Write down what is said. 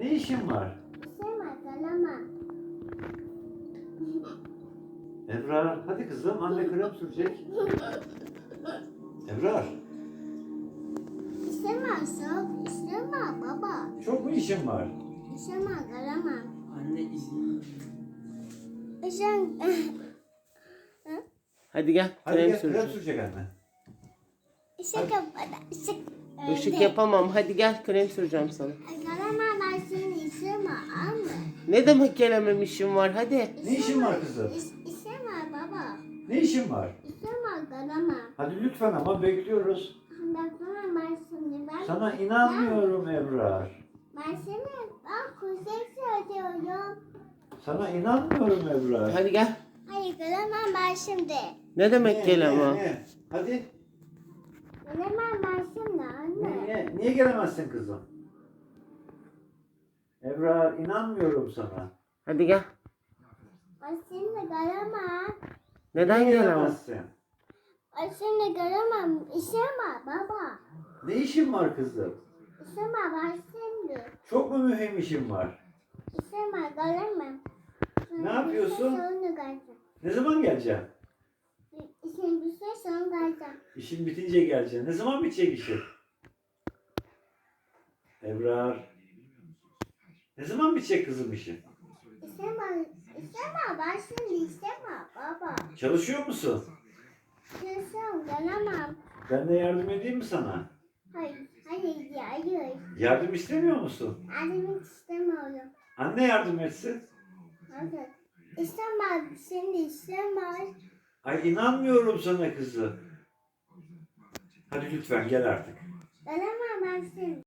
Ne işin var? İstemem, kalamam. Ebrar hadi kızım anne krem sürecek. Ebrar İstemem, soğuk. İstemem baba. çok mu işin var? İstemem, kalamam. Anne izin. İstem... Hadi gel Hadi krem gel krem süreceğim. sürecek anne. Işık kapadı, ışık. Işık yapamam. Hadi gel krem süreceğim sana. İstemem anne. Ne demek gelemem işim var hadi. Ne işin var kızım? İs- İstemem baba. Ne işin var? İstemem, kalamam. Hadi lütfen ama bekliyoruz. Ben kalamam, ben seni, ben... Sana inanmıyorum Ebrar. Ben seni, ben kuzey söylüyorum. Sana inanmıyorum Ebrar. Hadi gel. Hayır, kalamam ben şimdi. Ne demek Ne, gelemem? ne, ne? Hadi. Kalamam ben şimdi anne. Niye, niye gelemezsin kızım? Ebrar inanmıyorum sana. Hadi gel. Ben seni kalamam. Neden Niye gelemem? gelemezsin? Ben seni kalamam. İstemem baba. Ne işin var kızım? İstemem ben şimdi. Çok mu mühim işin var? İstemem kalamam. Ne yapıyorsun? Sonra kalacağım. Ne zaman geleceksin? İşin bir şey sonra kalacağım. İşin bitince geleceksin. Ne zaman bitecek işin? Ebrar. Ne zaman bitecek kızım işin? İstemem. İstemem ben şimdi istemem baba. Çalışıyor musun? İstemem kalamam. Ben de yardım edeyim mi sana? Hayır. Hayır. Hayır. Yardım istemiyor musun? Annemin istemiyorum. Anne yardım etsin. Hayır. İstemem. Şimdi istemem. Ay inanmıyorum sana kızım. Hadi lütfen gel artık. Kalamam ben şimdi.